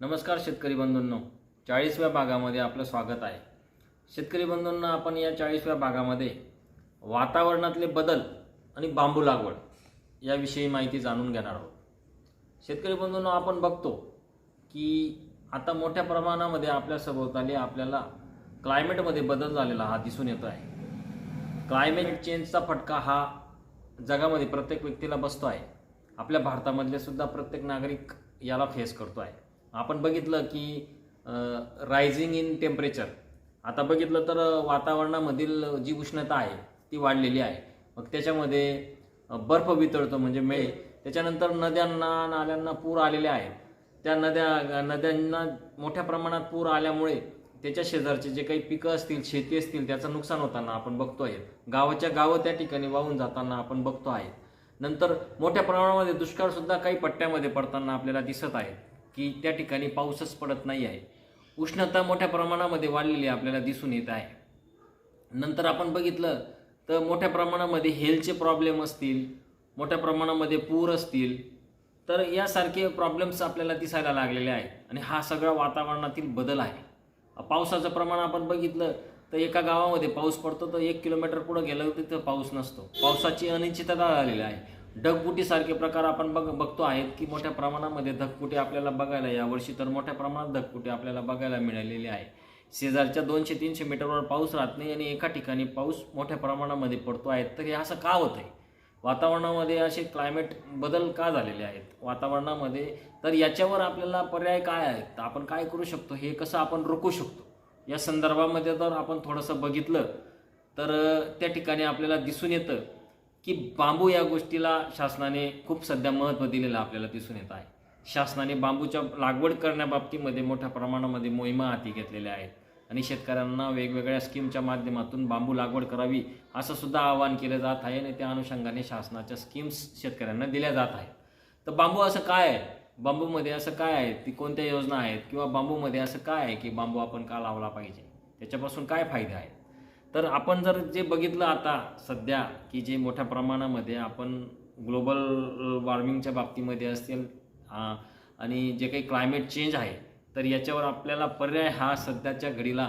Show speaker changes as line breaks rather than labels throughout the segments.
नमस्कार शेतकरी बंधूंनो. चाळीसव्या भागामध्ये आपलं स्वागत आहे. शेतकरी बंधूंना आपण या चाळीसव्या भागामध्ये वातावरणातले बदल आणि बांबू लागवड याविषयी माहिती जाणून घेणार आहोत. शेतकरी बंधूंनो आपण बघतो की आता मोठ्या प्रमाणामध्ये आपल्या सभोवताली आपल्याला क्लायमेटमध्ये बदल झालेला हा दिसून येतो आहे क्लायमेट चेंजचा फटका हा जगामध्ये प्रत्येक व्यक्तीला बसतो आहे आपल्या भारतामधले सुद्धा प्रत्येक नागरिक याला फेस करतो आहे आपण बघितलं की रायझिंग इन टेम्परेचर आता बघितलं तर वातावरणामधील जी उष्णता आहे ती वाढलेली आहे. मग त्याच्यामध्ये बर्फ वितळतो म्हणजे मे त्याच्यानंतर नद्यांना नाल्यांना पूर आलेले आहेत. त्या नद्या नद्यांना मोठ्या प्रमाणात पूर आल्यामुळे त्याच्या शेजारचे जे काही पिकं असतील शेती असतील त्याचं नुकसान होताना आपण बघतो आहे. गावाच्या गावं त्या ठिकाणी वाहून जाताना आपण बघतो आहे. नंतर मोठ्या प्रमाणामध्ये दुष्काळसुद्धा काही पट्ट्यामध्ये पडताना आपल्याला दिसत आहे. की त्या ठिकाणी पाऊसच पडत नाही आहे. उष्णता मोठ्या प्रमाणामध्ये वाढलेली आपल्याला दिसून येत आहे. नंतर आपण बघितलं तर मोठ्या प्रमाणामध्ये हेल्थचे प्रॉब्लेम असतील मोठ्या प्रमाणामध्ये पूर असतील तर यासारखे प्रॉब्लेम्स आपल्याला दिसायला लागलेले आहेत आणि हा सगळा वातावरणातील बदल आहे. पावसाचं प्रमाण आपण बघितलं तर एका गावामध्ये पाऊस पडतो तर एक किलोमीटर पुढं गेलं तर तिथं पाऊस नसतो. पावसाची अनिश्चितता झालेली आहे. ढगफुटीसारखे प्रकार आपण बघ बघतो आहेत की मोठ्या प्रमाणामध्ये धगफुटी आपल्याला बघायला यावर्षी तर मोठ्या प्रमाणात धगफुटी आपल्याला बघायला मिळालेली आहे. शेजारच्या दोनशे तीनशे मीटरवर पाऊस राहत नाही आणि एका ठिकाणी पाऊस मोठ्या प्रमाणामध्ये पडतो आहे. तर हे असं का होतं आहे वातावरणामध्ये असे क्लायमेट बदल का झालेले आहेत? वातावरणामध्ये तर याच्यावर आपल्याला पर्याय काय आहेत? तर आपण काय करू शकतो? हे कसं आपण रोखू शकतो? या संदर्भामध्ये जर आपण थोडंसं बघितलं तर त्या ठिकाणी आपल्याला दिसून येतं की बांबू या गोष्टीला शासनाने खूप सध्या महत्त्व दिलेलं आपल्याला दिसून येत आहे. शासनाने बांबूच्या लागवड करण्याबाबतीमध्ये मोठ्या प्रमाणामध्ये मोहिमा हाती घेतलेल्या आहेत. आणि शेतकऱ्यांना वेगवेगळ्या स्कीमच्या माध्यमातून बांबू लागवड करावी असं सुद्धा आवाहन केलं जात आहे आणि त्या अनुषंगाने शासनाच्या स्कीम्स शेतकऱ्यांना दिल्या जात आहेत. तर बांबू असं काय आहे? बांबूमध्ये असं काय आहे? ती कोणत्या योजना आहेत? किंवा बांबूमध्ये असं काय आहे की बांबू आपण का लावला पाहिजे? त्याच्यापासून काय फायदे आहेत? तर आपण जर जे बघितलं आता सध्या की जे मोठ्या प्रमाणामध्ये आपण ग्लोबल वॉर्मिंगच्या बाबतीमध्ये असतील आणि जे काही क्लायमेट चेंज आहे तर याच्यावर आपल्याला पर्याय हा सध्याच्या घडीला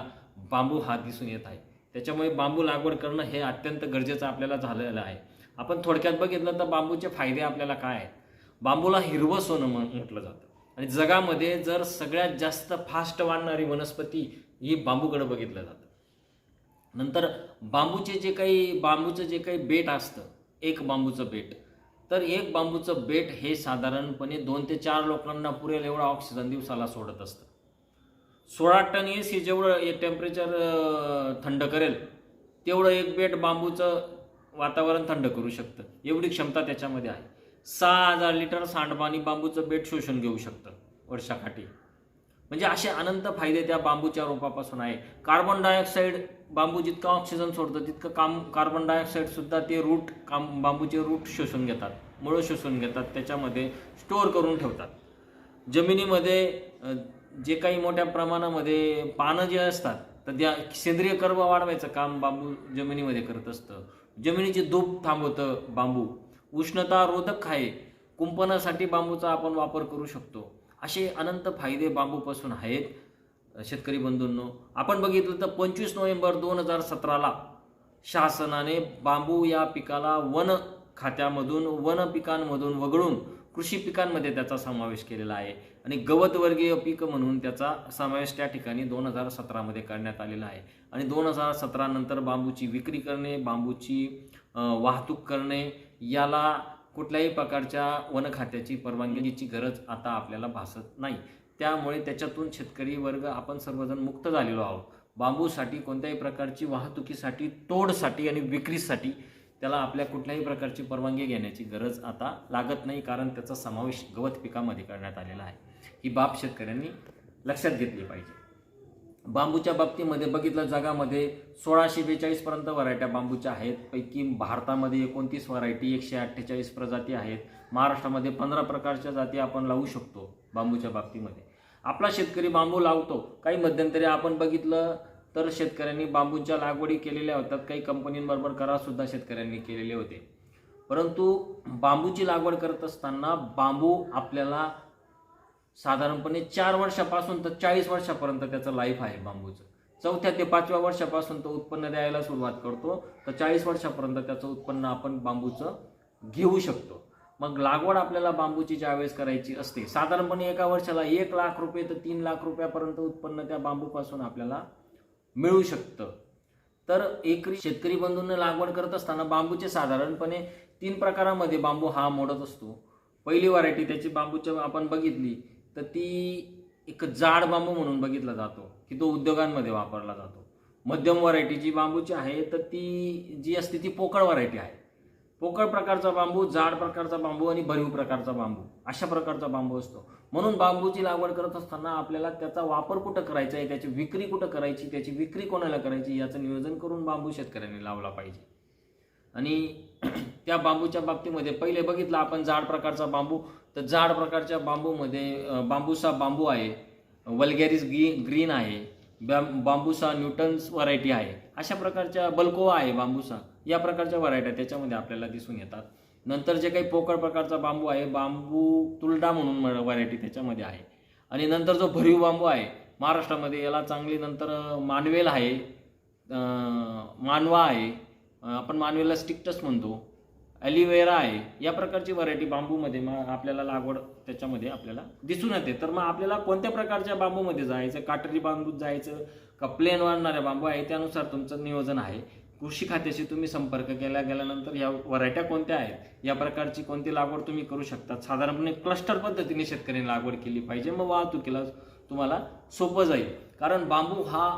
बांबू हा दिसून येत आहे. त्याच्यामुळे बांबू लागवड करणं हे अत्यंत गरजेचं आपल्याला झालेलं आहे. आपण थोडक्यात बघितलं तर बांबूचे फायदे आपल्याला काय आहेत? बांबूला हिरवं सोनं म्हण- म्हटलं जातं. आणि जगामध्ये जर सगळ्यात जास्त फास्ट वाढणारी वनस्पती ही बांबूकडे बघितलं जातं. नंतर बांबूचे जे काही बांबूचं जे काही बेट असतं एक बांबूचं बेट. तर एक बांबूचं बेट हे साधारणपणे दोन ते चार लोकांना पुरेल एवढा ऑक्सिजन दिवसाला सोडत असतं. सोळा टन ए सी जेवढं टेम्परेचर थंड करेल तेवढं एक बेट बांबूचं वातावरण थंड करू शकतं. एवढी क्षमता त्याच्यामध्ये आहे. सहा हजार लिटर सांडपाणी बांबूचं बेट शोषून घेऊ शकतं वर्षाकाठी. म्हणजे असे अनंत फायदे त्या बांबूच्या रोपापासून आहे. कार्बन डायऑक्साईड बांबू जितका ऑक्सिजन सोडतं तितकं काम कार्बन डायऑक्साईडसुद्धा ते रूट काम बांबूचे रूट शोषून घेतात मुळं शोषून घेतात त्याच्यामध्ये स्टोअर करून ठेवतात. जमिनीमध्ये जे काही मोठ्या प्रमाणामध्ये पानं जे असतात तर त्या सेंद्रिय कर्ब वाढवायचं काम बांबू जमिनीमध्ये करत असतं. जमिनीची धूप थांबवतं बांबू. उष्णता रोधक आहे. कुंपणासाठी बांबूचा आपण वापर करू शकतो. असे अनंत फायदे बांबूपासून आहेत शेतकरी बंधूंनो. आपण बघितलं तर पंचवीस नोव्हेंबर दोन हजार सतराला शासनाने बांबू या पिकाला वन खात्यामधून वन पिकांमधून वगळून कृषी पिकांमध्ये त्याचा समावेश केलेला आहे. आणि गवतवर्गीय पीक म्हणून त्याचा समावेश त्या ठिकाणी दोन हजार सतरामध्ये करण्यात आलेला आहे. आणि दोन हजार सतरा नंतर बांबूची विक्री करणे बांबूची वाहतूक करणे याला कुठल्याही प्रकारच्या वन खात्याची परवानगीची गरज आता आपल्याला भासत नाही. त्यामुळे त्याच्यातून शेतकरी वर्ग आपण सर्वजण मुक्त झालेलो आहोत. बांबूसाठी कोणत्याही प्रकारची वाहतुकीसाठी तोडसाठी आणि विक्रीसाठी त्याला आपल्या कुठल्याही प्रकारची परवानगी घेण्याची गरज आता लागत नाही कारण त्याचा समावेश गवत पिकामध्ये करण्यात आलेला आहे. ही बाब शेतकऱ्यांनी लक्षात घेतली पाहिजे. बांबूच्या बाबतीमध्ये बघितलं जगामध्ये सोळाशे बेचाळीसपर्यंत व्हरायट्या बांबूच्या आहेत. पैकी भारतामध्ये एकोणतीस व्हरायटी एकशे अठ्ठेचाळीस प्रजाती आहेत. महाराष्ट्रामध्ये पंधरा प्रकारच्या जाती आपण लावू शकतो बांबूच्या बाबतीमध्ये. आपला शेतकरी बांबू लावतो. काही मध्यंतरी आपण बघितलं तर शेतकऱ्यांनी बांबूच्या लागवडी केलेल्या होत्यात काही कंपनींबरोबर करारसुद्धा शेतकऱ्यांनी केलेले होते. परंतु बांबूची लागवड करत असताना बांबू आपल्याला साधारणपणे चार वर्षापासून तर चाळीस वर्षापर्यंत त्याचं लाईफ आहे बांबूचं. चौथ्या ते पाचव्या वर्षापासून तो उत्पन्न द्यायला सुरुवात करतो. तर चाळीस वर्षापर्यंत त्याचं उत्पन्न आपण बांबूचं घेऊ शकतो. मग लागवड आपल्याला बांबूची ज्यावेळेस करायची असते साधारणपणे एका वर्षाला एक लाख रुपये तर तीन लाख रुपयापर्यंत उत्पन्न त्या बांबूपासून आपल्याला मिळू शकतं. तर एकरी शेतकरी बंधूंना लागवड करत असताना बांबूचे साधारणपणे तीन प्रकारामध्ये बांबू हा मोडत असतो. पहिली व्हरायटी त्याची बांबूच्या आपण बघितली तर ती एक जाड बांबू म्हणून बघितला जातो की तो उद्योगांमध्ये वापरला जातो. मध्यम व्हरायटीची बांबूची आहे तर ती जी असते ती पोकळ व्हरायटी आहे. पोकळ प्रकारचा बांबू जाड प्रकारचा बांबू आणि भरीव प्रकारचा बांबू अशा प्रकारचा बांबू असतो. म्हणून बांबूची लागवड करत असताना आपल्याला त्याचा वापर कुठं करायचा आहे त्याची विक्री कुठं करायची त्याची विक्री कोणाला करायची याचं नियोजन करून बांबू शेतकऱ्यांनी लावला पाहिजे. आणि त्या बांबूच्या बाबतीमध्ये पहिले बघितलं आपण जाड प्रकारचा बांबू तर जाड प्रकारच्या बांबूमध्ये बांबूसा बांबू आहे वल्गॅरिस ग्री ग्रीन आहे बॅम बांबूसा न्यूटन्स व्हरायटी आहे अशा प्रकारच्या बल्कोवा आहे बांबूसा या प्रकारच्या व्हरायट्या त्याच्यामध्ये आपल्याला दिसून येतात. नंतर जे काही पोकळ प्रकारचा बांबू आहे बांबू तुलडा म्हणून व्हरायटी त्याच्यामध्ये आहे. आणि नंतर जो भरीव बांबू आहे महाराष्ट्रामध्ये याला चांगली नंतर मानवेल आहे मानवा आहे आपण मानवेला स्टिक्टस म्हणतो. ॲलिवेरा आहे. या प्रकारची व्हरायटी बांबूमध्ये मग आपल्याला लागवड त्याच्यामध्ये आपल्याला दिसून येते. तर मग आपल्याला कोणत्या प्रकारच्या बांबूमध्ये जायचं? काटेरी बांबूत जायचं का प्लेन वाढणाऱ्या बांबू आहे? त्यानुसार तुमचं नियोजन आहे. कृषी खात्याशी तुम्ही संपर्क केला गेल्यानंतर या व्हरायट्या कोणत्या आहेत? या प्रकारची कोणती लागवड तुम्ही करू शकता? साधारणपणे क्लस्टर पद्धतीने शेतकऱ्यांनी लागवड केली पाहिजे. मग वाहतुकीला तुम्हाला सोपं जाईल. कारण बांबू हा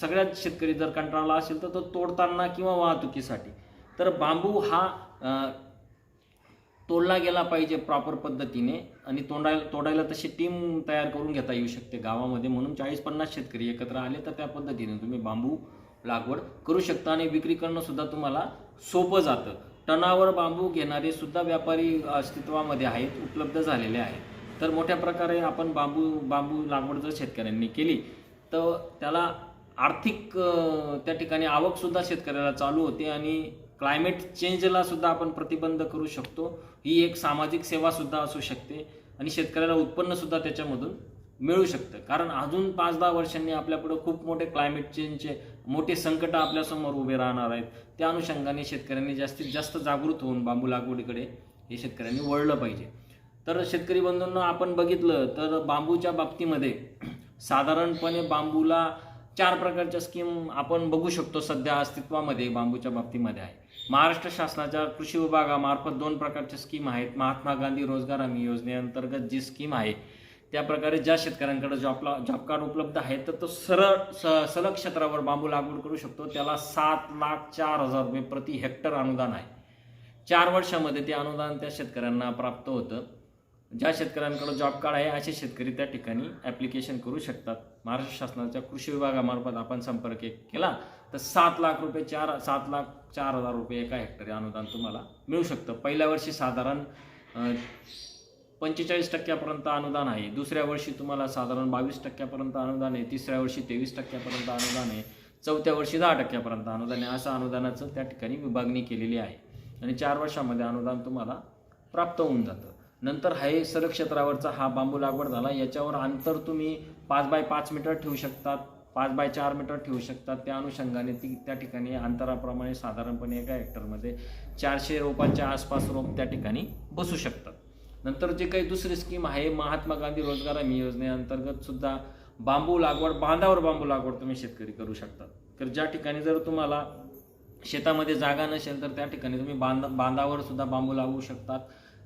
सगळ्यात शेतकरी जर कंटाळला असेल तर तो तोडताना किंवा वाहतुकीसाठी. तर बांबू हा तोडला गेला पाहिजे प्रॉपर पद्धतीने आणि तोडायला तोडायला तशी टीम तयार करून घेता येऊ शकते गावामध्ये. म्हणून चाळीस पन्नास शेतकरी एकत्र आले तर त्या पद्धतीने तुम्ही बांबू लागवड करू शकता आणि विक्री करणं सुद्धा तुम्हाला सोपं जातं. टनावर बांबू घेणारे सुद्धा व्यापारी अस्तित्वामध्ये आहेत उपलब्ध झालेले आहेत. तर मोठ्या प्रकारे आपण बांबू बांबू लागवड जर शेतकऱ्यांनी केली तर त्याला आर्थिक त्या ठिकाणी आवकसुद्धा शेतकऱ्याला चालू होते आणि क्लायमेट चेंजला सुद्धा आपण प्रतिबंध करू शकतो. ही एक सामाजिक सेवा सुद्धा असू शकते आणि शेतकऱ्याला उत्पन्न सुद्धा त्याच्यामधून मिळू शकतं. कारण अजून पाच दहा वर्षांनी आपल्यापुढे खूप मोठे क्लायमेट चेंजचे मोठे संकट आपल्यासमोर उभे राहणार आहेत. त्या अनुषंगाने शेतकऱ्यांनी जास्तीत जास्त जागृत होऊन बांबू लागवडीकडे हे शेतकऱ्यांनी वळलं पाहिजे. तर शेतकरी बंधूंना आपण बघितलं तर बांबूच्या बाबतीमध्ये साधारणपणे बांबूला चार प्रकारच्या स्कीम आपण बघू शकतो सध्या अस्तित्वामध्ये बांबूच्या बाबतीमध्ये आहे. महाराष्ट्र शासनाच्या कृषी विभागामार्फत दोन प्रकारच्या स्कीम आहेत. महात्मा गांधी रोजगार हमी योजनेअंतर्गत जी स्कीम आहे त्या प्रकारे ज्या शेतकऱ्यांकडे जॉबला जॉब कार्ड उपलब्ध आहे तर तो सरळ स सलग क्षेत्रावर बांबू लागवड करू शकतो. त्याला सात लाख चार हजार रुपये प्रति हेक्टर अनुदान आहे. चार वर्षामध्ये ते अनुदान त्या शेतकऱ्यांना प्राप्त होतं. ज्या शेतकऱ्यांकडे जॉब कार्ड आहे असे शेतकरी त्या ठिकाणी ॲप्लिकेशन करू शकतात. महाराष्ट्र शासनाच्या कृषी विभागामार्फत आपण संपर्क केला तर सात लाख रुपये चार सात लाख चार हजार रुपये एका हेक्टरी अनुदान तुम्हाला मिळू शकतं. पहिल्या वर्षी साधारण पंचेचाळीस टक्क्यापर्यंत अनुदान आहे. दुसऱ्या वर्षी तुम्हाला साधारण बावीस टक्क्यापर्यंत अनुदान आहे. तिसऱ्या वर्षी तेवीस टक्क्यापर्यंत अनुदान आहे. चौथ्या वर्षी दहा टक्क्यापर्यंत अनुदान आहे. असं अनुदानाचं त्या ठिकाणी विभागणी केलेली आहे. आणि चार वर्षामध्ये अनुदान तुम्हाला प्राप्त होऊन जातं. नंतर आहे सरळ क्षेत्रावरचा हा बांबू लागवड झाला. याच्यावर अंतर तुम्ही पाच बाय पाच मीटर ठेवू शकतात पाच बाय चार मीटर ठेवू शकतात. त्या अनुषंगाने ती त्या ठिकाणी अंतराप्रमाणे साधारणपणे एका हेक्टरमध्ये चारशे रोपांच्या आसपास रोप त्या ठिकाणी बसू शकतात. नंतर जे काही दुसरी स्कीम आहे महात्मा गांधी रोजगार हमी योजनेअंतर्गत सुद्धा बांबू लागवड बांधावर बांबू लागवड तुम्ही शेतकरी करू शकतात. तर ज्या ठिकाणी जर तुम्हाला शेतामध्ये जागा नसेल तर त्या ठिकाणी तुम्ही बांध बांधावर सुद्धा बांबू लागवू शकतात.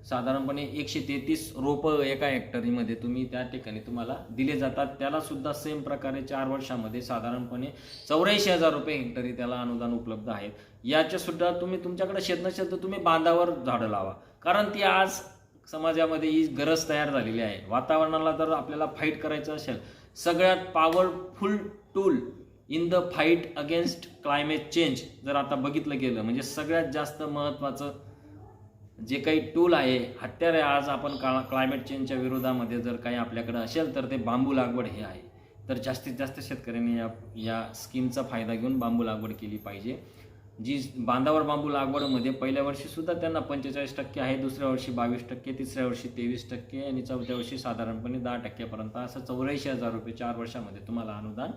साधारणपणे एकशे तेहतीस रोपं एका हेक्टरीमध्ये तुम्ही त्या ठिकाणी तुम्हाला दिले जातात. त्याला सुद्धा सेम प्रकारे चार वर्षामध्ये साधारणपणे चौऱ्याऐंशी हजार रुपये हेक्टरी त्याला अनुदान उपलब्ध आहेत याच्या सुद्धा तुम्ही तुमच्याकडे शेत नसेल तर तुम्ही बांधावर झाडं लावा. कारण ती आज समाजामध्ये ही गरज तयार झालेली आहे. वातावरणाला जर आपल्याला फाईट करायचं असेल सगळ्यात powerful tool in the fight against climate change जर आता बघितलं गेलं म्हणजे सगळ्यात जास्त महत्त्वाचं जे काही टूल आहे हत्यार आहे आज आपण का क्लायमेट चेंजच्या विरोधामध्ये जर काही आपल्याकडे असेल तर ते बांबू लागवड हे आहे. तर जास्तीत जास्त शेतकऱ्यांनी या या स्कीमचा फायदा घेऊन बांबू लागवड केली पाहिजे. जी बांधावर बांबू लागवडमध्ये पहिल्या वर्षीसुद्धा त्यांना पंचेचाळीस टक्के आहे दुसऱ्या वर्षी बावीस टक्के तिसऱ्या वर्षी तेवीस टक्के आणि चौथ्या वर्षी साधारणपणे दहा टक्क्यापर्यंत. असं चौऱ्याऐंशी हजार रुपये चार वर्षामध्ये तुम्हाला अनुदान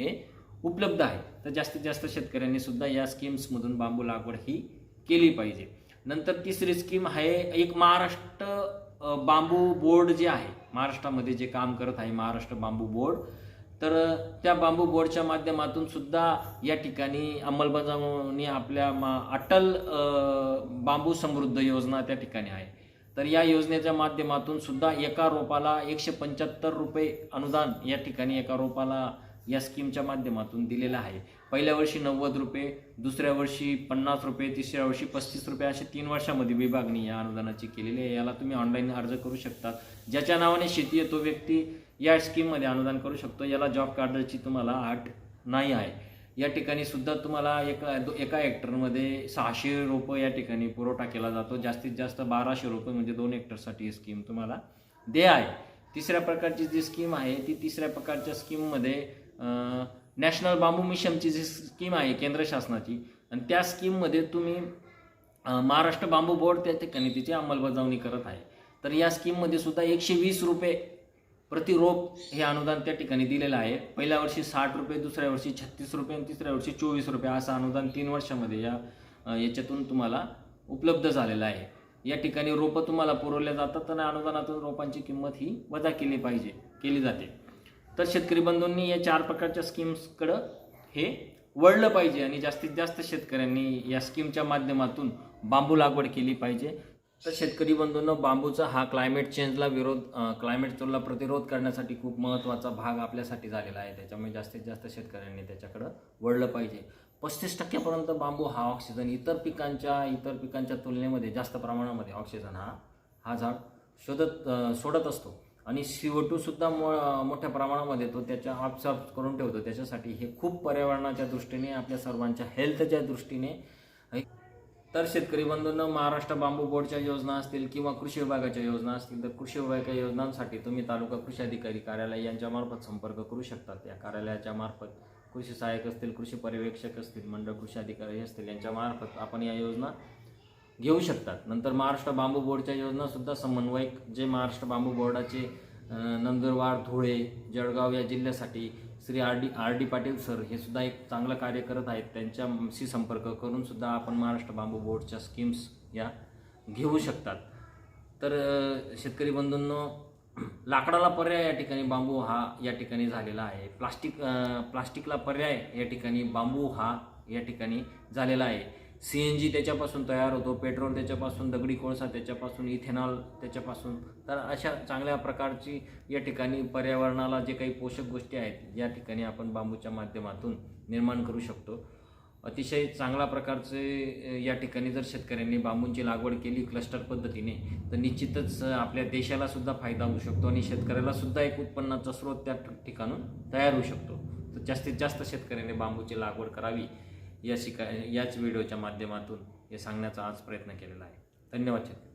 हे उपलब्ध आहे. तर जास्तीत जास्त शेतकऱ्यांनी सुद्धा या स्कीम्समधून बांबू लागवड ही केली पाहिजे. नंतर तिसरी स्कीम आहे एक महाराष्ट्र बांबू बोर्ड जे आहे महाराष्ट्रामध्ये जे काम करत आहे महाराष्ट्र बांबू बोर्ड तर त्या बांबू बोर्डच्या माध्यमातून सुद्धा या ठिकाणी अंमलबजावणी आपल्या मा अटल बांबू समृद्ध योजना त्या ठिकाणी आहे. तर या योजनेच्या माध्यमातून सुद्धा एका रोपाला एकशे पंच्याहत्तर रुपये अनुदान या ठिकाणी एका रोपाला या स्कीमच्या माध्यमातून दिलेला आहे. पहिल्या वर्षी नव्वद रुपये दुसऱ्या वर्षी पन्नास रुपये तिसऱ्या वर्षी पस्तीस रुपये अशी तीन वर्षामध्ये विभागणी या अनुदानाची केलेली आहे. याला तुम्ही ऑनलाईन अर्ज करू शकता ज्याच्या नावाने शेती आहे तो व्यक्ती या स्कीममध्ये अनुदान करू शकतो. याला जॉब कार्डची तुम्हाला आठ नाही आहे. या ठिकाणी सुद्धा तुम्हाला एका एका हेक्टरमध्ये सहाशे रोपं या ठिकाणी पुरवठा केला जातो. जास्तीत जास्त बाराशे रुपये म्हणजे दोन हेक्टरसाठी ही स्कीम तुम्हाला दे आहे. तिसऱ्या प्रकारची जी स्कीम आहे ती तिसऱ्या प्रकारच्या स्कीममध्ये नॅशनल बांबू मिशनची जी स्कीम आहे केंद्र शासनाची आणि त्या स्कीममध्ये तुम्ही महाराष्ट्र बांबू बोर्ड त्या ठिकाणी तिची अंमलबजावणी करत आहे. तर या स्कीममध्ये सुद्धा एकशे वीस रुपये प्रति रोप हे अनुदान त्या ठिकाणी दिलेलं आहे. पहिल्या वर्षी साठ रुपये दुसऱ्या वर्षी छत्तीस रुपये आणि तिसऱ्या वर्षी चोवीस रुपये असं अनुदान तीन वर्षामध्ये या याच्यातून तुम्हाला उपलब्ध झालेलं आहे. या ठिकाणी रोपं तुम्हाला पुरवल्या जातात आणि अनुदानातून रोपांची किंमत ही वजा केली पाहिजे केली जाते. तर शेतकरी बंधूंनी या चार प्रकारच्या स्कीम्सकडं हे वळलं पाहिजे आणि जास्तीत जास्त शेतकऱ्यांनी या स्कीमच्या माध्यमातून बांबू लागवड केली पाहिजे. तर शेतकरी बंधूंना बांबूचा हा क्लायमेट चेंजला विरोध क्लायमेट चेंजला प्रतिरोध करण्यासाठी खूप महत्त्वाचा भाग आपल्यासाठी झालेला आहे. त्याच्यामुळे जास्तीत जास्त शेतकऱ्यांनी त्याच्याकडं वळलं पाहिजे. पस्तीस टक्क्यापर्यंत बांबू हा ऑक्सिजन इतर पिकांच्या इतर पिकांच्या तुलनेमध्ये जास्त प्रमाणामध्ये ऑक्सिजन हा हा झाड शोधत सोडत असतो. आणि सी ओ टूसुद्धा मो मोठ्या प्रमाणामध्ये तो त्याच्या ऑब्झर्व करून ठेवतो. त्याच्यासाठी हे खूप पर्यावरणाच्या दृष्टीने आपल्या सर्वांच्या हेल्थच्या दृष्टीने तर शेतकरी बंधूंना महाराष्ट्र बांबू बोर्डच्या योजना असतील किंवा कृषी विभागाच्या योजना असतील तर कृषी विभागाच्या योजनांसाठी तुम्ही तालुका कृषी अधिकारी कार्यालय यांच्यामार्फत संपर्क करू शकतात या कार्यालयाच्या मार्फत कृषी सहाय्यक असतील कृषी पर्यवेक्षक असतील मंडळ कृषी अधिकारी असतील यांच्यामार्फत आपण या योजना घेऊ शकतात. नंतर महाराष्ट्र बांबू बोर्डच्या योजनासुद्धा समन्वयक जे महाराष्ट्र बांबू बोर्डाचे नंदुरबार धुळे जळगाव या जिल्ह्यासाठी Shri R D R D Patil sir हे सुद्धा एक चांगलं कार्य करत आहेत. त्यांच्याशी संपर्क करून सुद्धा आपण महाराष्ट्र बांबू बोर्डच्या स्कीम्स या घेऊ शकतात. तर शेतकरी बंधूंनो लाकडाला पर्याय या ठिकाणी बांबू हा या ठिकाणी झालेला आहे. प्लास्टिक प्लास्टिकला पर्याय या ठिकाणी बांबू हा या ठिकाणी झालेला आहे. सी एन जी त्याच्यापासून तयार होतो पेट्रोल त्याच्यापासून दगडी कोळसा त्याच्यापासून इथेनॉल त्याच्यापासून. तर अशा चांगल्या प्रकारची या ठिकाणी पर्यावरणाला जे काही पोषक गोष्टी आहेत या ठिकाणी आपण बांबूच्या माध्यमातून निर्माण करू शकतो. अतिशय चांगल्या प्रकारचे या ठिकाणी जर शेतकऱ्यांनी बांबूंची लागवड केली क्लस्टर पद्धतीने तर निश्चितच आपल्या देशाला सुद्धा फायदा होऊ शकतो आणि शेतकऱ्याला सुद्धा एक उत्पन्नाचा स्रोत त्या ठ- ठिकाणून तयार होऊ शकतो. तर जास्तीत जास्त शेतकऱ्यांनी बांबूची लागवड करावी. या शिका याच व्हिडिओच्या माध्यमातून हे सांगण्याचा आज प्रयत्न केलेला आहे. धन्यवाद शेतकरी